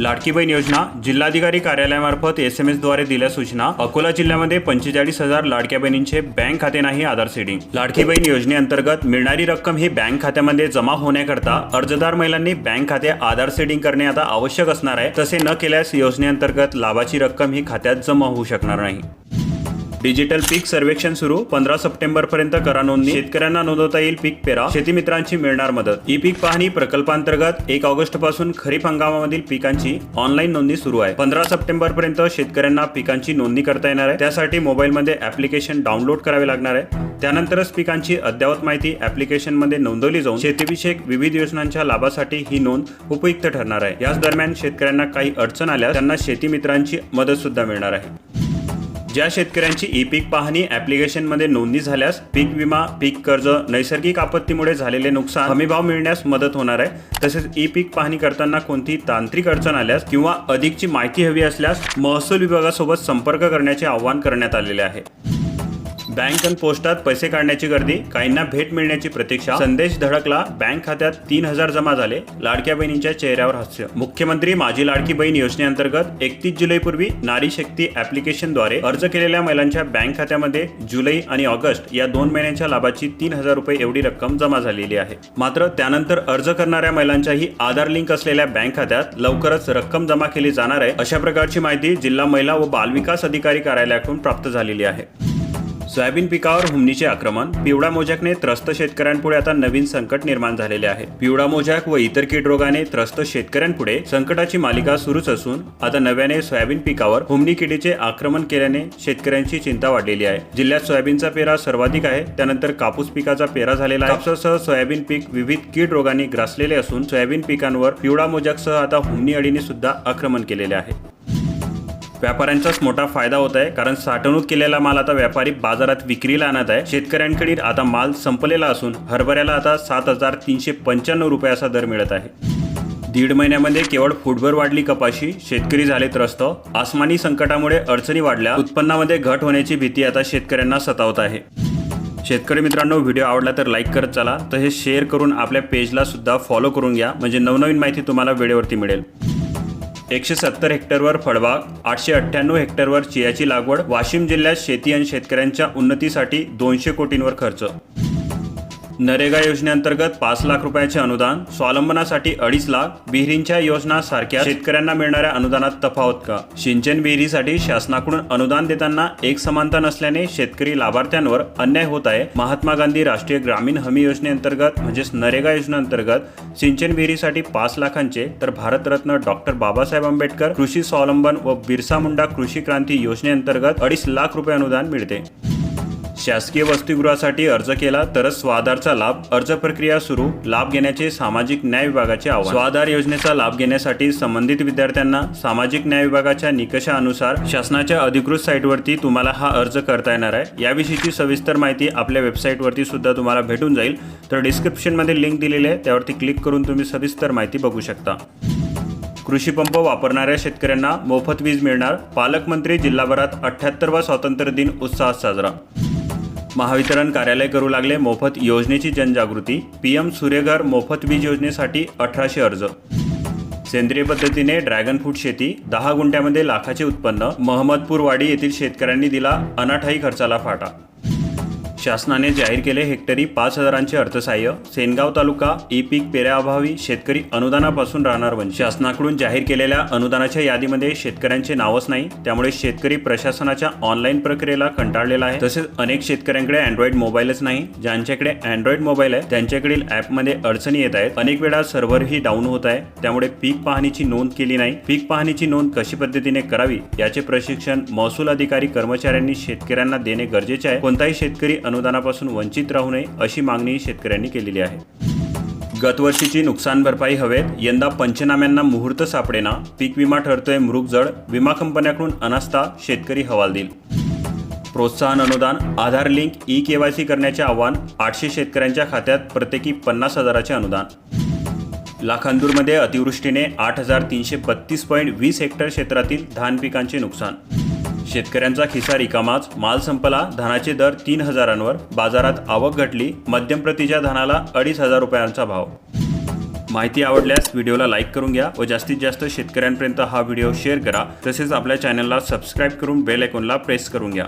लाडकी बहीण योजना जिल्हाधिकारी कार्यालयामार्फत एस एम एसद्वारे दिल्या सूचना. अकोला जिल्ह्यामध्ये पंचेचाळीस हजार लाडक्या बहिणींचे बँक खाते नाही आधार सेडिंग लाडकी बहीण योजनेअंतर्गत मिळणारी रक्कम ही बँक खात्यामध्ये जमा होण्याकरता अर्जदार महिलांनी बँक खाते आधार सेडिंग करणे आता आवश्यक असणार आहे. तसे न केल्यास योजनेअंतर्गत लाभाची रक्कम ही खात्यात जमा होऊ शकणार नाही. डिजिटल पीक सर्वेक्षण सुरू. पंधरा सप्टेंबर पर्यंत करा नोंदणी. शेतकऱ्यांना नोंदवता येईल पीक पेरा. शेती मित्रांची मिळणार मदत. ई पीक पाहणी प्रकल्पांतर्गत एक ऑगस्टपासून खरीप हंगामामधील पिकांची ऑनलाईन नोंदणी सुरू आहे. पंधरा सप्टेंबर पर्यंत शेतकऱ्यांना पिकांची नोंदणी करता येणार आहे. त्यासाठी मोबाईलमध्ये ऍप्लिकेशन डाउनलोड करावे लागणार आहे. त्यानंतरच पिकांची अद्ययावत माहिती ऍप्लिकेशनमध्ये नोंदवली जाऊन शेतीविषयक विविध योजनांच्या लाभासाठी ही नोंद उपयुक्त ठरणार आहे. याच दरम्यान शेतकऱ्यांना काही अडचण आल्यास त्यांना शेती मित्रांची मदत सुद्धा मिळणार आहे. ज्या शेतकऱ्यांची ई पीक पाहणी ऍप्लिकेशनमध्ये नोंदणी झाल्यास पीक विमा पीक कर्ज नैसर्गिक आपत्तीमुळे झालेले नुकसान हमीभाव मिळण्यास मदत होणार आहे. तसेच ई पीक पाहणी करताना कोणतीही तांत्रिक अडचण आल्यास किंवा अधिकची माहिती हवी असल्यास महसूल विभागासोबत संपर्क करण्याचे आवाहन करण्यात आलेले आहे. बँक आणि पोस्टात पैसे काढण्याची गर्दी काहींना भेट मिळण्याची प्रतीक्षा संदेश धडकला बँक खात्यात तीन हजार जमा झाले लाडक्या बहिणींच्या चेहऱ्यावर हास्य. मुख्यमंत्री माझी लाडकी बहीण योजनेअंतर्गत एकतीस जुलैपूर्वी नारी शक्ती ऍप्लिकेशनद्वारे अर्ज केलेल्या महिलांच्या बँक खात्यामध्ये जुलै आणि ऑगस्ट या दोन महिन्यांच्या लाभाची तीन हजार रुपये एवढी रक्कम जमा झालेली आहे. मात्र त्यानंतर अर्ज करणाऱ्या महिलांच्याही आधार लिंक असलेल्या बँक खात्यात लवकरच रक्कम जमा केली जाणार आहे अशा प्रकारची माहिती जिल्हा महिला व बालविकास अधिकारी कार्यालयाकडून प्राप्त झालेली आहे. सोयाबीन पिकावर हुमणीचे आक्रमण पिवळा मोजॅकने त्रस्त शेतकऱ्यांपुढे आता नवीन संकट निर्माण झालेले आहे. पिवळा मोजॅक व इतर कीड रोगाने त्रस्त शेतकऱ्यांपुढे संकटाची मालिका सुरूच असून आता नव्याने सोयाबीन पिकावर हुमणी किडीचे आक्रमण केल्याने शेतकऱ्यांची चिंता वाढलेली आहे. जिल्ह्यात सोयाबीनचा पेरा सर्वाधिक आहे. त्यानंतर कापूस पिकाचा पेरा झालेला आहे. कापसासह सोयाबीन पीक विविध कीड रोगांनी ग्रासलेले असून सोयाबीन पिकांवर पिवळा मोजॅकसह आता हुमणी अडीने सुद्धा आक्रमण केलेले आहे. व्यापाऱ्यांचाच मोठा फायदा होत आहे कारण साठवणूक केलेला माल आता व्यापारी बाजारात विक्रीला आणत आहे. शेतकऱ्यांकडील आता माल संपलेला असून हरभऱ्याला आता सात हजार तीनशे पंच्याण्णव रुपये असा दर मिळत आहे. दीड महिन्यामध्ये केवळ फुटभर वाढली कपाशी शेतकरी झाले त्रस्त. आसमानी संकटामुळे अडचणी वाढल्या. उत्पन्नामध्ये घट होण्याची भीती आता शेतकऱ्यांना सतावत आहे. शेतकरी मित्रांनो व्हिडिओ आवडला तर लाईक करत चला. तसेच शेअर करून आपल्या पेजला सुद्धा फॉलो करून घ्या. म्हणजे नवनवीन माहिती तुम्हाला वेळेवरती मिळेल. एकशे सत्तर हेक्टरवर फळबाग आठशे अठ्ठ्याण्णव हेक्टरवर चियाची लागवड वाशिम जिल्ह्यात शेती आणि शेतकऱ्यांच्या उन्नतीसाठी दोनशे कोटींवर खर्च. नरेगा योजनेअंतर्गत पाच लाख रुपयाचे अनुदान स्वावलंबनासाठी अडीच लाख विहिरींच्या योजना सारख्या शेतकऱ्यांना मिळणाऱ्या अनुदानात तफावत का? सिंचन विहिरीसाठी शासनाकडून अनुदान देताना एक समानता नसल्याने शेतकरी लाभार्थ्यांवर अन्याय होत आहे. महात्मा गांधी राष्ट्रीय ग्रामीण हमी योजनेअंतर्गत म्हणजेच नरेगा योजनेअंतर्गत सिंचन विहिरीसाठी पाच लाखांचे तर भारतरत्न डॉक्टर बाबासाहेब आंबेडकर कृषी स्वावलंबन व बिरसा मुंडा कृषी क्रांती योजनेअंतर्गत अडीच लाख रुपये अनुदान मिळते. शासकीय वसतिगृहासाठी अर्ज केला तरच स्वाधारचा लाभ अर्ज प्रक्रिया सुरू लाभ घेण्याचे सामाजिक न्याय विभागाचे आवाहन. स्वाधार योजनेचा लाभ घेण्यासाठी संबंधित विद्यार्थ्यांना सामाजिक न्याय विभागाच्या निकषानुसार शासनाच्या अधिकृत साईटवरती तुम्हाला हा अर्ज करता येणार आहे. याविषयीची सविस्तर माहिती आपल्या वेबसाईटवरती सुद्धा तुम्हाला भेटून जाईल. तर डिस्क्रिप्शनमध्ये लिंक दिलेली आहे त्यावरती क्लिक करून तुम्ही सविस्तर माहिती बघू शकता. कृषी पंप वापरणाऱ्या शेतकऱ्यांना मोफत वीज मिळणार. पालकमंत्री जिल्हाभरात अठ्ठ्याहत्तरवा स्वातंत्र्य दिन उत्साहात साजरा. महावितरण कार्यालय करू लागले मोफत योजनेची जनजागृती. पीएम सूर्यघर मोफत वीज योजनेसाठी अठराशे अर्ज. सेंद्रिय पद्धतीने ड्रॅगन फ्रूट शेती दहा गुंठ्यामध्ये लाखाचे उत्पन्न महमदपूरवाडी येथील शेतकऱ्यांनी दिला अनाठाई खर्चाला फाटा. शासनाने जाहीर केले हेक्टरी पाच हजारांचे अर्थसहाय्य. सेनगाव तालुका ई पीक पेऱ्याअभावी शेतकरी अनुदानापासून राहणार वंचित शासनाकडून जाहीर केलेल्या अनुदानाच्या यादीमध्ये शेतकऱ्यांचे नावच नाही. त्यामुळे शेतकरी प्रशासनाच्या ऑनलाईन प्रक्रियेला कंटाळलेला आहे. तसेच अनेक शेतकऱ्यांकडे अँड्रॉइड मोबाईलच नाही. ज्यांच्याकडे अँड्रॉइड मोबाईल आहे त्यांच्याकडील ॲपमध्ये अडचणी येत आहेत. अनेक वेळा सर्व्हरही डाऊन होत आहे. त्यामुळे पीक पाहणीची नोंद केली नाही. पीक पाहणीची नोंद कशी पद्धतीने करावी याचे प्रशिक्षण महसूल अधिकारी कर्मचाऱ्यांनी शेतकऱ्यांना देणे गरजेचे आहे. कोणताही शेतकरी अनुदानापासून वंचित राहू नये अशी मागणी शेतकऱ्यांनी केलेली आहे. गतवर्षीची नुकसान भरपाई हवेत यंदा पंचनाम्यांना मुहूर्त सापडेना पीक विमा ठरतोय मृगजड विमा कंपन्याकडून अनास्था शेतकरी हवालदिल प्रोत्साहन अनुदान Aadhaar link e K Y C करण्याचे आव्हान आठशे शेतकऱ्यांच्या खात्यात प्रत्येकी पन्नास हजाराचे अनुदान. लाखांदूरमध्ये अतिवृष्टीने आठ हजार तीनशे बत्तीस पॉईंट वीस हेक्टर क्षेत्रातील धान पिकांचे नुकसान. शेतकऱ्यांचा खिसा रिकामाच माल संपला धानाचे दर तीन हजारांवर बाजारात आवक घटली मध्यम प्रतीच्या धानाला अडीच हजार रुपयांचा भाव. माहिती आवडल्यास व्हिडिओला लाईक करून घ्या व जास्तीत जास्त शेतकऱ्यांपर्यंत हा व्हिडिओ शेअर करा. तसेच आपल्या चॅनलला सबस्क्राईब करून बेल आयकॉनला प्रेस करून घ्या.